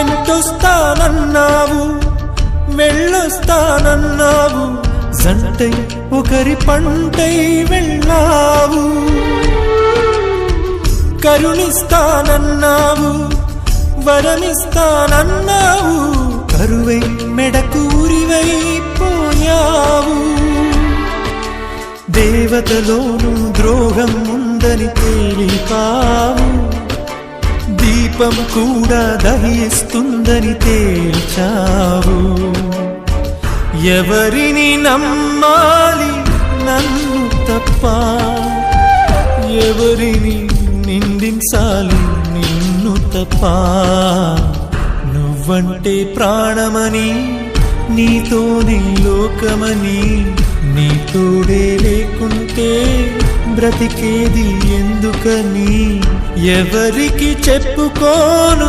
వెంటొస్తానన్నావు వెళ్ళొస్తానన్నావు జంటై ఒకరి పంటై వెళ్ళావు. కరుణిస్తానన్నావు వరమిస్తానన్నావు కరువై మెడకూరివై పోయావు దేవతలోనూ ద్రోహం ఉందని తేలిపావు. దీపం కూడా దహిస్తుందని తేల్చావు. ఎవరిని నమ్మాలి నన్ను తప్ప? ఎవరిని నిందించాలి నిన్ను తప్ప? నువ్వంటే ప్రాణమని నీతోనే లోకమని నీ తోడే లేకుంటే బ్రతికేది ఎందుకని? ఎవరికి చెప్పుకోను?